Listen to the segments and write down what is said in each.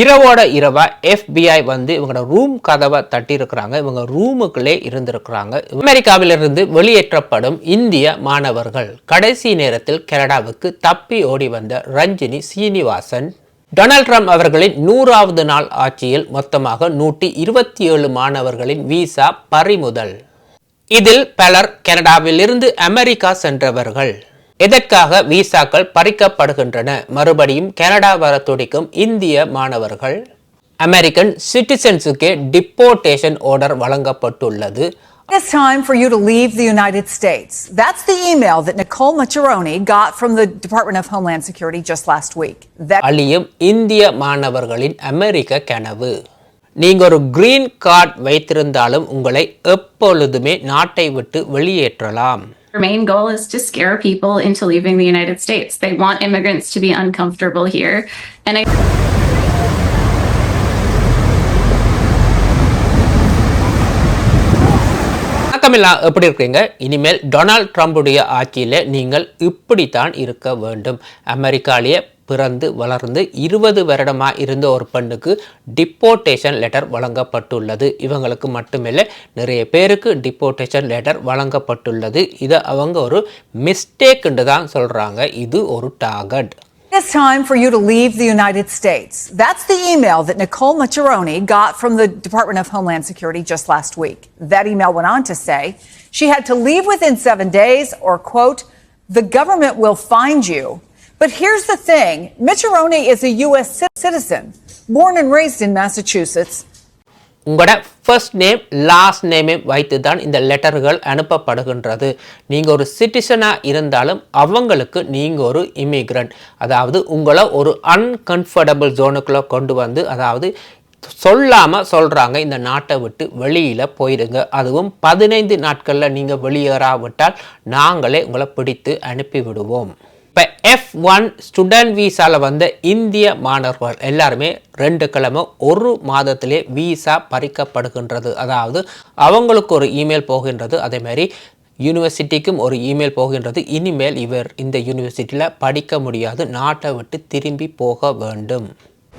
இரவோட இரவா எஃபிஐ வந்து இவங்களோட ரூம் கதவை தட்டியிருக்கிறாங்க. இவங்க ரூமுக்குள்ளே இருந்திருக்கிறாங்க. அமெரிக்காவிலிருந்து வெளியேற்றப்படும் இந்திய மாணவர்கள் கடைசி நேரத்தில் கனடாவுக்கு தப்பி ஓடி வந்த ரஞ்சினி சீனிவாசன் டொனால்ட் ட்ரம்ப் அவர்களின் நூறாவது நாள் ஆட்சியில் மொத்தமாக நூற்றி இருபத்தி ஏழு மாணவர்களின் விசா பறிமுதல். இதில் பலர் கனடாவிலிருந்து அமெரிக்கா சென்றவர்கள். எதற்காக விசாக்கள் பறிக்கப்படுகின்றன? மறுபடியும் கனடா வர துடிக்கும் இந்திய மாணவர்கள். அமெரிக்கன் சிட்டிசன்ஸுக்கே டிப்போர்டேஷன் ஆர்டர் வழங்கப்பட்டுள்ளது. It's time for you to leave the United States. That's the email that Nicole Maccheroni got from the Department of Homeland Security just last week. That அழியும் இந்திய மாணவர்களின் அமெரிக்க கனவு. நீங்க ஒரு கிரீன் கார்டு வைத்திருந்தாலும் உங்களை எப்பொழுதுமே நாட்டை விட்டு வெளியேற்றலாம். Their main goal is to scare people into leaving the United States. They want immigrants to be uncomfortable here. And I வணக்கமில்லா எப்படி இருக்கீங்க இனிமேல் டொனால்ட் ட்ரம்புடைய ஆட்சியில் நீங்கள் இப்படித்தான் இருக்க வேண்டும் அமெரிக்காலேயே பிறந்து வளர்ந்து இருபது வருடமாக இருந்த ஒரு பெண்ணுக்கு டிப்போர்டேஷன் லெட்டர் வழங்கப்பட்டுள்ளது இவங்களுக்கு மட்டுமில்லை நிறைய பேருக்கு டிப்போர்டேஷன் லெட்டர் வழங்கப்பட்டுள்ளது இதை அவங்க ஒரு மிஸ்டேக்குன்னு தான் சொல்கிறாங்க இது ஒரு டாகட் it's time for you to leave the United States. That's the email that Nicole Maccheroni got from the Department of Homeland Security just last week. That email went on to say she had to leave within seven days or, quote, the government will find you. But here's the thing Maccheroni is a U.S. citizen, born and raised in Massachusetts. உங்களோட first name last நேமே வைத்து தான் இந்த லெட்டர்கள் அனுப்பப்படுகின்றது நீங்கள் ஒரு சிட்டிசனாக இருந்தாலும் அவங்களுக்கு நீங்கள் ஒரு இமிக்ரண்ட் அதாவது உங்களை ஒரு அன்கம்ஃபர்டபுள் ஜோனுக்குள்ளே கொண்டு வந்து அதாவது சொல்லாமல் சொல்கிறாங்க இந்த நாட்டை விட்டு வெளியில் போயிடுங்க அதுவும் பதினைந்து நாட்களில் நீங்கள் வெளியேறாவிட்டால் நாங்களே உங்களை பிடித்து அனுப்பிவிடுவோம் இப்போ எஃப் ஒன் ஸ்டூடெண்ட் வீசாவில் வந்த இந்திய மாணவர்கள் எல்லாருமே ரெண்டு கிழமை ஒரு மாதத்திலே வீசா பறிக்கப்படுகின்றது. அதாவது அவங்களுக்கு ஒரு இமெயில் போகின்றது. அதேமாரி யூனிவர்சிட்டிக்கும் ஒரு இமெயில் போகின்றது. இனிமேல் இவர் இந்த யூனிவர்சிட்டியில் படிக்க முடியாது. நாட்டை விட்டு திரும்பி போக வேண்டும்.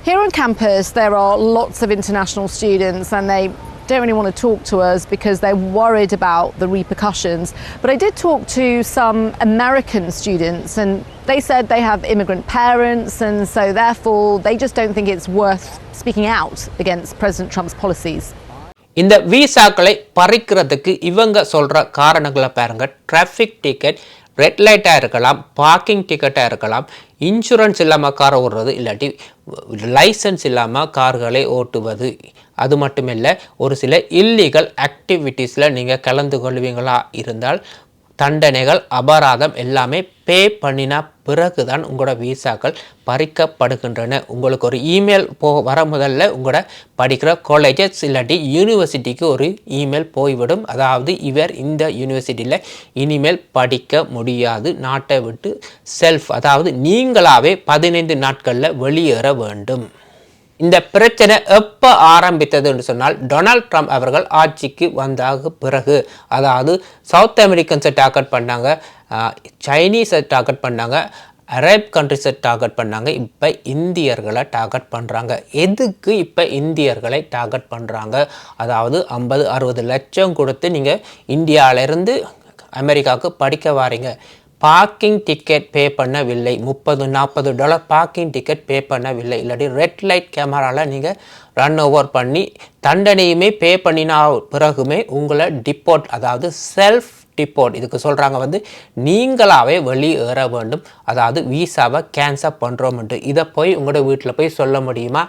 Here on campus, there are lots of international students, and they don't really want to talk to us because they're worried about the repercussions. But I did talk to some American students, and they said they have immigrant parents, and so therefore they just don't think it's worth speaking out against President Trump's policies. இந்த விசாக்களை பறிக்கிறதுக்கு இவங்க சொல்கிற காரணங்களை பாருங்க traffic ticket red லைட்டாக இருக்கலாம் parking டிக்கெட்டாக இருக்கலாம் insurance இல்லாமல் காரை ஓடுறது இல்லாட்டி லைசன்ஸ் இல்லாமல் கார்களை ஓட்டுவது அது மட்டுமில்லை ஒரு சில இல்லீகல் ஆக்டிவிட்டீஸில் நீங்கள் கலந்து கொள்வீங்களா இருந்தால் தண்டனைகள் அபராதம் எல்லாமே பே பண்ணின பிறகு தான் உங்களோட விசாக்கள் பறிக்கப்படுகின்றன. உங்களுக்கு ஒரு இமெயில் போ வர முதல்ல உங்களோட படிக்கிற காலேஜஸ் இல்லாட்டி யூனிவர்சிட்டிக்கு ஒரு இமெயில் போய்விடும். அதாவது இவர் இந்த யூனிவர்சிட்டியில் இனிமேல் படிக்க முடியாது. நாட்டை விட்டு செல்ஃப் அதாவது நீங்களாகவே பதினைந்து நாட்களில் வெளியேற வேண்டும். இந்த பிரச்சனை எப்போ ஆரம்பித்தது என்று சொன்னால் டொனால்ட் ட்ரம்ப் அவர்கள் ஆட்சிக்கு வந்தாக பிறகு. அதாவது சவுத் அமெரிக்கன்ஸை டார்கெட் பண்ணாங்க சைனீஸை டார்கெட் பண்ணாங்க அரேப் கண்ட்ரிஸை டார்கெட் பண்ணாங்க இப்போ இந்தியர்களை டார்கெட் பண்ணுறாங்க எதுக்கு இப்போ இந்தியர்களை டார்கெட் பண்ணுறாங்க அதாவது ஐம்பது அறுபது லட்சம் கொடுத்து நீங்கள் இந்தியாவிலேருந்து அமெரிக்காவுக்கு படிக்க வாரீங்க. பார்க்கிங் டிக்கெட் பே பண்ணவில்லை. முப்பது நாற்பது டாலர் பார்க்கிங் டிக்கெட் பே பண்ணவில்லை. இல்லாட்டி ரெட் லைட் கேமராவில் நீங்கள் ரன் ஓவர் பண்ணி தண்டனையுமே பே பண்ணினா பிறகுமே உங்களை டிப்போர்ட் அதாவது செல்ஃப் டிப்போர்ட் இதுக்கு சொல்கிறாங்க வந்து நீங்களாகவே வெளியேற வேண்டும். அதாவது விசாவை கேன்சல் பண்ணுறோம்ட்டு இதை போய் உங்களோட வீட்டில் போய் சொல்ல முடியுமா?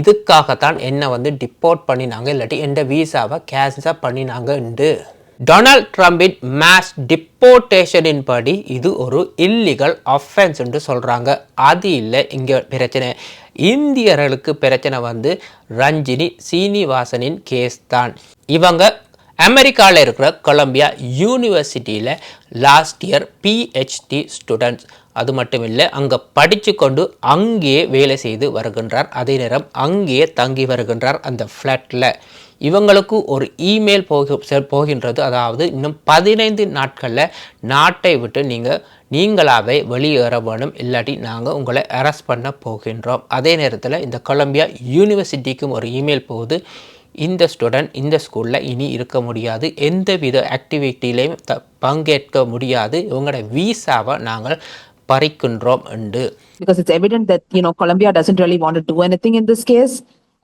இதுக்காகத்தான் என்னை வந்து டிப்போர்ட் பண்ணினாங்க. இல்லாட்டி எந்த வீசாவை கேன்சல் பண்ணினாங்கன்ட்டு. டொனால்ட் ட்ரம்பின் மேஸ் டிப்போர்டேஷனின் படி இது ஒரு இல்லீகல் அஃபென்ஸ் என்று சொல்கிறாங்க அது இல்லை இங்கே பிரச்சனை. இந்தியர்களுக்கு பிரச்சனை வந்து ரஞ்சினி சீனிவாசனின் கேஸ் தான். இவங்க அமெரிக்காவில் இருக்கிற கொலம்பியா யூனிவர்சிட்டியில் லாஸ்ட் இயர் பிஹெச்டி ஸ்டூடெண்ட்ஸ் அது மட்டும் இல்லை அங்கே படித்து கொண்டு அங்கேயே வேலை செய்து வருகின்றார். அதே நேரம் அங்கேயே தங்கி வருகின்றார் அந்த ஃப்ளாட்டில் இவங்களுக்கு ஒரு இமெயில் போக போகின்றது. அதாவது இன்னும் பதினைந்து நாட்களில் நாட்டை விட்டு நீங்கள் நீங்களாகவே வெளியேற வேணும். இல்லாட்டி நாங்கள் உங்களை அரெஸ்ட் பண்ண போகின்றோம். அதே நேரத்தில் இந்த கொலம்பியா யூனிவர்சிட்டிக்கும் ஒரு இமெயில் போகுது. இந்த ஸ்டூடெண்ட் இந்த ஸ்கூலில் இனி இருக்க முடியாது. எந்த வித ஆக்டிவிட்டிலையும் த பங்கேற்க முடியாது. இவங்களோட வீசாவை நாங்கள் பறிக்கின்றோம் என்று. Because it's evident that you know Colombia doesn't really want to do anything in this case,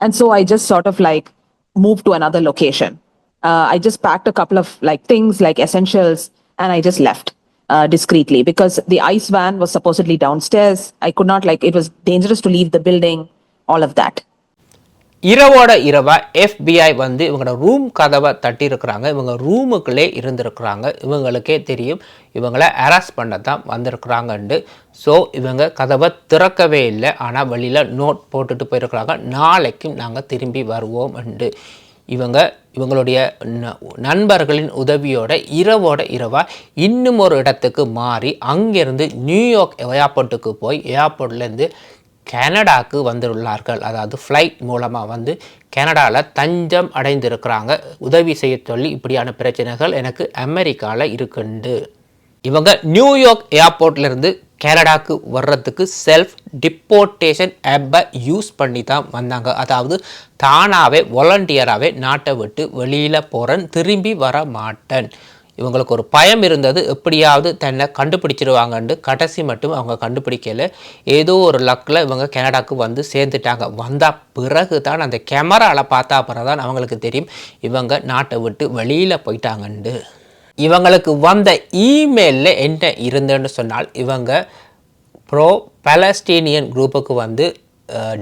and so I just sort of like moved to another location. Uh, I just packed a couple of like things like essentials, and I just left uh, discreetly because the ice van was supposedly downstairs. I could not like it was dangerous to leave the building. All of that. இரவோட இரவா FBI வந்து இவங்களோட room கதவை தட்டியிருக்கிறாங்க. இவங்க ரூமுக்குள்ளே இருந்திருக்கிறாங்க. இவங்களுக்கே தெரியும். இவங்களை arrest பண்ண தான் வந்திருக்கிறாங்கண்டு ஸோ இவங்க கதவை திறக்கவே இல்லை. ஆனால் வெளியில் நோட் போட்டுட்டு போயிருக்கிறாங்க. நாளைக்கும் நாங்கள் திரும்பி வருவோம் என்று இவங்க இவங்களுடைய ந- நண்பர்களின் உதவியோட இரவோட இரவா இன்னும் ஒரு இடத்துக்கு மாறி அங்கேருந்து நியூயார்க் ஏர்போர்ட்டுக்கு போய் ஏர்போர்ட்லேருந்து கனடாக்கு வந்துள்ளார்கள். அதாவது ஃப்ளைட் மூலமாக வந்து கனடாவில் தஞ்சம் அடைந்திருக்கிறாங்க. உதவி செய்ய சொல்லி இப்படியான பிரச்சனைகள் எனக்கு அமெரிக்காவில் இருக்குண்டு. இவங்க நியூயார்க் ஏர்போர்ட்லேருந்து கனடாக்கு வர்றதுக்கு செல்ஃப் டிப்போர்ட்டேஷன் ஆப்பை யூஸ் பண்ணி தான் வந்தாங்க. அதாவது தானாகவே வாலண்டியராகவே நாட்டை விட்டு வெளியில் போகிறேன் திரும்பி வர மாட்டேன். இவங்களுக்கு ஒரு பயம் இருந்தது. எப்படியாவது தன்னை கண்டுபிடிச்சிருவாங்கன்ட்டு கடைசி மட்டும் அவங்க கண்டுபிடிக்கல. ஏதோ ஒரு லக்கில் இவங்க கனடாக்கு வந்து சேர்ந்துட்டாங்க. வந்த பிறகு தான் அந்த கேமராவில் பார்த்தா பிறகு தான் அவங்களுக்கு தெரியும். இவங்க நாட்டை விட்டு வெளியில் போயிட்டாங்கண்டு இவங்களுக்கு வந்த இமெயிலில் என்ன இருந்துன்னு சொன்னால் இவங்க ப்ரோ பலஸ்டீனியன் குரூப்புக்கு வந்து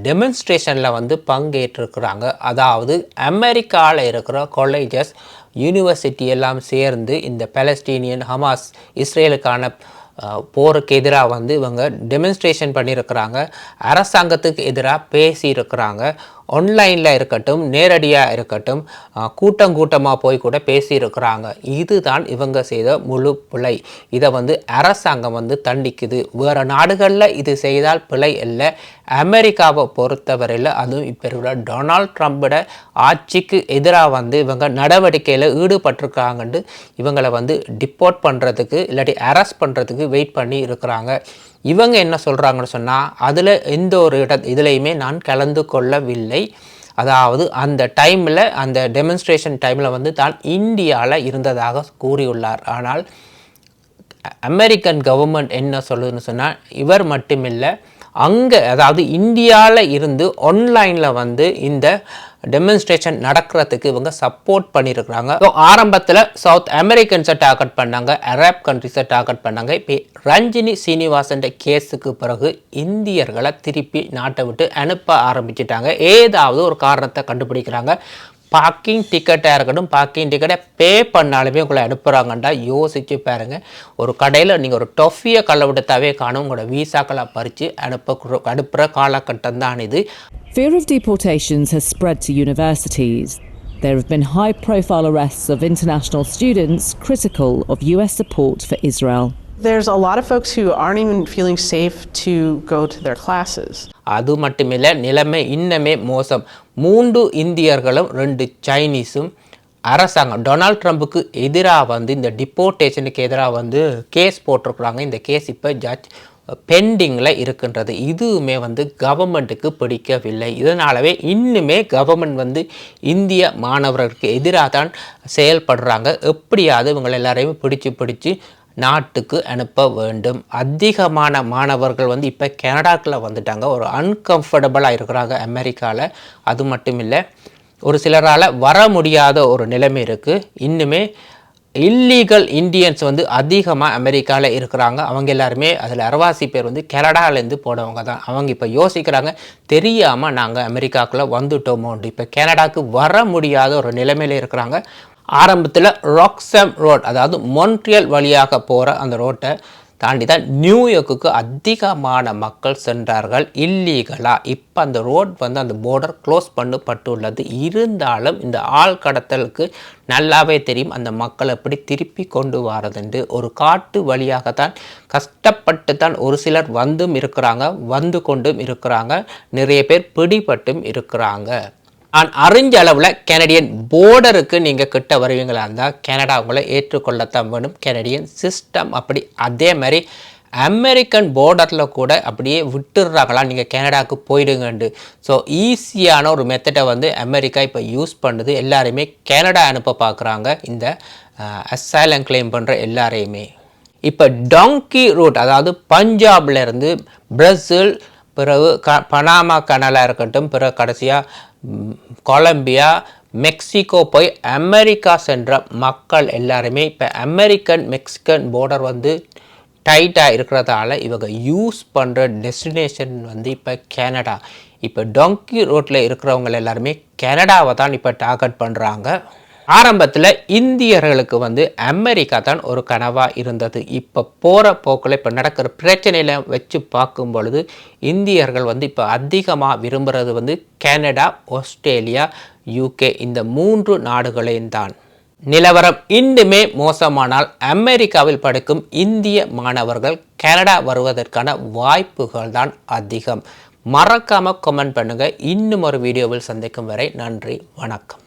டெமன்ஸ்ட்ரேஷனில் வந்து பங்கேற்றிருக்கிறாங்க. அதாவது அமெரிக்காவில் இருக்கிற காலேஜஸ் யூனிவர்சிட்டி எல்லாம் சேர்ந்து இந்த பலஸ்டீனியன் ஹமாஸ் இஸ்ரேலுக்கான போருக்கு எதிராக வந்து இவங்க டெமன்ஸ்ட்ரேஷன் பண்ணியிருக்கிறாங்க. அரசாங்கத்துக்கு எதிராக பேசியிருக்கிறாங்க. ஆன்லைனில் இருக்கட்டும் நேரடியாக இருக்கட்டும் கூட்டம் கூட்டமாக போய் கூட பேசியிருக்கிறாங்க. இதுதான் இவங்க செய்த முழு பிழை. இதை வந்து அரசாங்கம் வந்து தண்டிக்குது. வேறு நாடுகளில் இது செய்தால் பிழை இல்லை அமெரிக்காவை பொறுத்தவரையில் அதுவும் இப்போ இருக்கிற டொனால்ட் ட்ரம்ப்போட ஆட்சிக்கு எதிராக வந்து இவங்க நடவடிக்கையில் ஈடுபட்டிருக்காங்கன்ட்டு இவங்களை வந்து டிப்போர்ட் பண்ணுறதுக்கு இல்லாட்டி அரெஸ்ட் பண்ணுறதுக்கு வெயிட் பண்ணி இருக்கிறாங்க இவங்க என்ன சொல்கிறாங்கன்னு சொன்னால் அதில் எந்த ஒரு இட இதுலையுமே நான் கலந்து கொள்ளவில்லை. அதாவது அந்த டைமில் அந்த டெமன்ஸ்ட்ரேஷன் டைமில் வந்து தான் இந்தியாவில் இருந்ததாக கூறியுள்ளார். ஆனால் அமெரிக்கன் கவர்மெண்ட் என்ன சொல்லுதுன்னு சொன்னால் இவர் மட்டுமில்லை அங்கே அதாவது இந்தியாவில் இருந்து ஆன்லைனில் வந்து இந்த டெமன்ஸ்ட்ரேஷன் நடக்கிறதுக்கு இவங்க சப்போர்ட் பண்ணியிருக்கிறாங்க ஸோ ஆரம்பத்தில் சவுத் அமெரிக்கன்ஸை டார்கெட் பண்ணாங்க அரேப் கண்ட்ரிஸை டார்கெட் பண்ணாங்க. இப்போ ரஞ்சினி சீனிவாசன் கேஸுக்கு பிறகு இந்தியர்களை திருப்பி நாட்டை விட்டு அனுப்ப ஆரம்பிச்சிட்டாங்க. ஏதாவது ஒரு காரணத்தை கண்டுபிடிக்கிறாங்க. பார்க்கிங் டிக்கெட்டாக இருக்கட்டும் பார்க்கிங் டிக்கெட்டை பே பண்ணாலுமே உங்களை அனுப்புகிறாங்கண்டா யோசித்து பாருங்கள் ஒரு கடையில் நீங்கள் ஒரு டொஃபியை கள்ள விடத்தாவே காணும் உங்களோட வீசாக்களை பறித்து அனுப்ப அனுப்புகிற காலகட்டம் தான் இது Fear of deportations has spread to universities. There have been high profile arrests of international students critical of US support for Israel. There's a lot of folks who aren't even feeling safe to go to their classes. அது மட்டுமில்லை நிலைமை இன்னமே மோசம். மூன்று இந்தியர்களும் ரெண்டு சைனீஸும் அரசாங்கம் Donald ட்ரம்புக்கு எதிராக வந்து இந்த டிப்போர்டேஷனுக்கு எதிராக வந்து கேஸ் போட்டிருக்கிறாங்க. இந்த கேஸ் இப்போ ஜட்ஜ் பெண்டிங்கில் இருக்கின்றது. இதுவுமே வந்து கவர்மெண்ட்டுக்கு பிடிக்கவில்லை. இதனாலவே இன்னுமே கவர்மெண்ட் வந்து இந்திய மாணவர்களுக்கு எதிராக தான் செயல்படுறாங்க. எப்படியாவது இவங்களை எல்லாரையும் பிடிச்சு பிடிச்சி நாட்டுக்கு அனுப்ப வேண்டும். அதிகமான மாணவர்கள் வந்து இப்போ கனடாக்கில் வந்துட்டாங்க. ஒரு அன்கம்ஃபர்டபுளாக இருக்கிறாங்க அமெரிக்காவில் அது மட்டும் இல்லை ஒரு சிலரால் வர முடியாத ஒரு நிலைமை இருக்குது இன்னுமே இல்லீகல் இந்தியன்ஸ் வந்து அதிகமாக அமெரிக்காவில் இருக்கிறாங்க. அவங்க எல்லாருமே அதில் அரவாசி பேர் வந்து கனடாலேருந்து போனவங்க தான். அவங்க இப்போ யோசிக்கிறாங்க தெரியாமல் நாங்கள் அமெரிக்காக்குள்ளே வந்துட்டோமோண்டு. இப்போ கனடாக்கு வர முடியாத ஒரு நிலைமையில் இருக்கிறாங்க. ஆரம்பத்தில் ராக்ஸம் ரோட் அதாவது மொன்ட்ரியல் வழியாக போகிற அந்த ரோட்டை தாண்டி தான் நியூயார்க்குக்கு அதிகமான மக்கள் சென்றார்கள் இல்லீகலாக இப்போ அந்த ரோட் வந்து அந்த போர்டர் க்ளோஸ் பண்ணப்பட்டுள்ளது. இருந்தாலும் இந்த ஆள் கடத்தலுக்கு நல்லாவே தெரியும். அந்த மக்கள் எப்படி திருப்பி கொண்டு வரதுண்டு. ஒரு காட்டு வழியாகத்தான் கஷ்டப்பட்டு தான் ஒரு சிலர் வந்தும் இருக்கிறாங்க வந்து கொண்டும் இருக்கிறாங்க. நிறைய பேர் பிடிபட்டும் இருக்கிறாங்க. ஆனால் அறிஞ்ச அளவில் கெனடியன் போர்டருக்கு நீங்கள் கிட்ட வருவீங்களா இருந்தால் கெனடா உங்களை ஏற்றுக்கொள்ளத்தான் வேணும். கெனடியன் சிஸ்டம் அப்படி அதே மாதிரி அமெரிக்கன் போர்டரில் கூட அப்படியே விட்டுடுறாங்களா? நீங்கள் கனடாவுக்கு போயிடுங்கண்டு. ஸோ ஈஸியான ஒரு மெத்தடை வந்து அமெரிக்கா இப்போ யூஸ் பண்ணுது. எல்லாரையுமே கனடா அனுப்ப பார்க்குறாங்க இந்த அசைலம் கிளைம் பண்ணுற எல்லாரையுமே. இப்போ டாங்கி ரூட் அதாவது பஞ்சாப்லேருந்து பிரசில் பிறகு க பனாமா கனலாக இருக்கட்டும் பிறகு கடைசியாக கொலம்பியா மெக்சிகோ போய் அமெரிக்கா சென்ற மக்கள் எல்லாருமே இப்போ அமெரிக்கன் மெக்சிகன் border வந்து டைட்டாக இருக்கிறதால இவங்க யூஸ் பண்ணுற டெஸ்டினேஷன் வந்து இப்போ கனடா இப்போ டொங்கி ரோட்டில் இருக்கிறவங்க எல்லாருமே கனடாவை தான் இப்போ டார்கெட் பண்ணுறாங்க ஆரம்பத்தில் இந்தியர்களுக்கு வந்து அமெரிக்கா தான் ஒரு கனவாக இருந்தது. இப்போ போகிற போக்கில் இப்போ நடக்கிற பிரச்சனையில் வச்சு பார்க்கும் பொழுது இந்தியர்கள் வந்து இப்போ அதிகமாக விரும்புகிறது வந்து கனடா ஆஸ்திரேலியா யூகே இந்த மூன்று நாடுகளையும் தான். நிலவரம் இன்னுமே மோசமானால் அமெரிக்காவில் படிக்கும் இந்திய மாணவர்கள் கனடா வருவதற்கான வாய்ப்புகள் தான் அதிகம். மறக்காமல் கமெண்ட் பண்ணுங்கள் இன்னும் ஒரு வீடியோவில் சந்திக்கும் வரை நன்றி வணக்கம்.